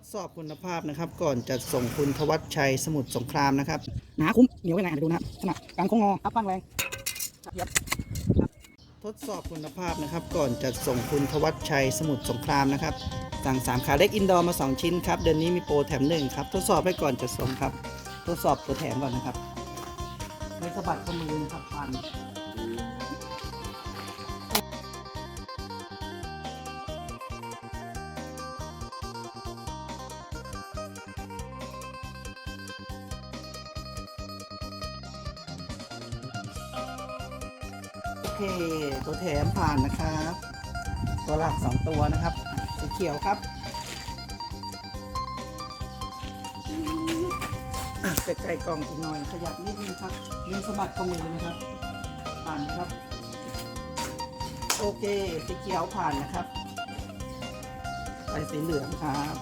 ดสอบคุณภาพนะครับ ก่อนจะส่งคุณทวัชชัยสมุทรสงครามนะครับหนาคุ้มเหนียวยังไงอะเดี๋ยวดูนะครับขนาดกลางโค้งงออัพบ้างแรงเยียบทดสอบคุณภาพนะครับ ก่อนจะส่งคุณทวัชชัยสมุทรสงครามนะครับสั่ง 3 ขาเล็กอินดอร์มา 2 ชิ้นครับ เดือนนี้มีโปรแถมหนึ่งครับ ทดสอบให้ก่อนจะส่งครับ ทดสอบตัวแถมก่อนนะครับไม่สะบัดข้อมือนะครับปัน เค ตัวแถมผ่านนะครับ ตัวหลัก2ตัวนะครับ สีเขียวครับอะใกล้ๆกล่องอีกหน่อยขยับนิดนึงครับลืมสะบัดข้อมือนะครับ ผ่านครับ โอเค สีเขียวผ่านนะครับไปสีเหลืองครับ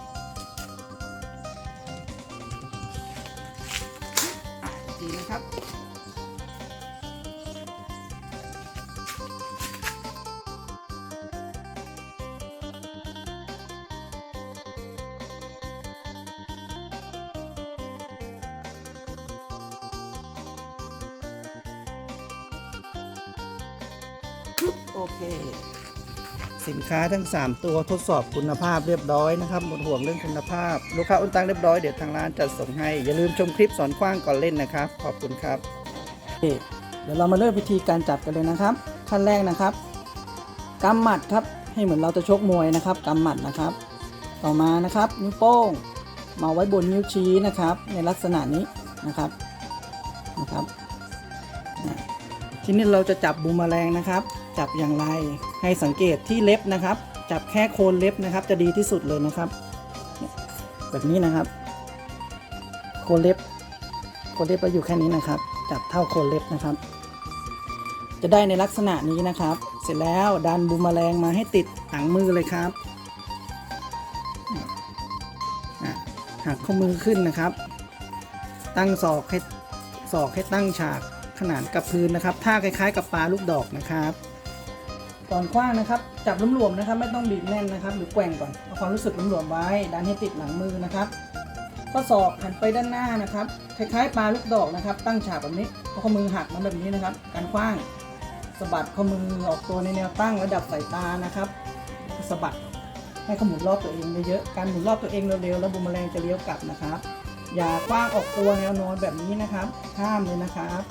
อะอีกทีนะครับ โอเค สินค้าทั้ง 3 ตัวทดสอบคุณภาพเรียบร้อยนะครับหมดห่วงเรื่องคุณภาพ ลูกค้าโอนตังเรียบร้อยเดี๋ยวทางร้านจัดส่งให้ อย่าลืมชมคลิปสอนกว้างก่อนเล่นนะครับ ขอบคุณครับเดี๋ยวเรามาเริ่มวิธีการจับกันเลยนะครับ ขั้นแรกนะครับกำหมัดครับให้เหมือนเราจะชกมวยนะครับกำหมัดนะครับ ต่อมานะครับ นิ้วโป้งมาไว้บนนิ้วชี้นะครับ ในลักษณะนี้นะครับนะครับอะทีนี้เราจะจับบูมแมลงนะครับ จับอย่างไรให้สังเกตที่เล็บนะครับ จับแค่โคนเล็บนะครับ จะดีที่สุดเลยนะครับ แบบนี้นะครับ โคนเล็บ โคนเล็บเราอยู่แค่นี้นะครับ จับเท่าโคนเล็บนะครับ จะได้ในลักษณะนี้นะครับ เสร็จแล้วดันบูมแมลงมาให้ติดหลังมือเลยครับหักข้อมือขึ้นนะครับ ตั้งศอกให้ศอกให้ตั้งฉากขนานกับพื้นนะครับ ท่าคล้ายๆ กับปลาลูกดอกนะครับ ก่อนคว้างนะครับ จับหลวมๆนะครับ ไม่ต้องบีบแน่นนะครับ หรือแกว่งก่อนเอาความรู้สึกหลวมๆไว้ดันให้ติดหลังมือนะครับข้อศอกหันไปด้านหน้านะครับคล้ายๆปลาลูกดอกนะครับ ตั้งฉากแบบนี้เอาข้อมือหักมาแบบนี้นะครับ การคว้างสะบัดข้อมือออกตัวในแนวตั้งระดับสายตานะครับสะบัดให้ขมุนรอบตัวเองเยอะๆการหมุนรอบตัวเองเร็วๆแล้วบุมแมลงจะเลี้ยวกลับนะครับ อย่าคว้างออกตัวแนวนอนแบบนี้นะครับ ห้ามเลยนะครับ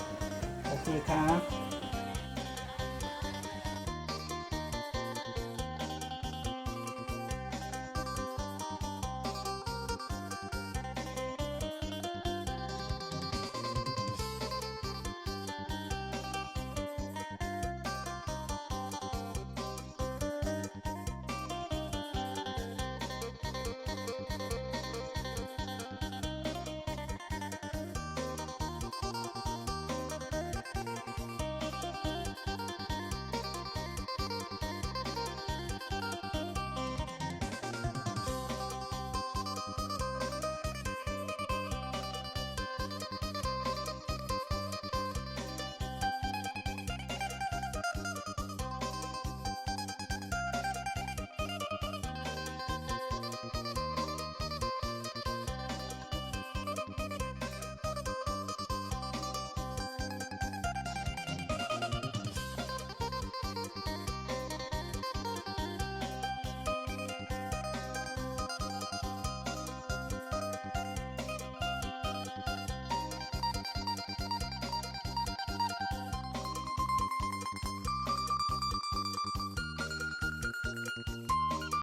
โอเคครับ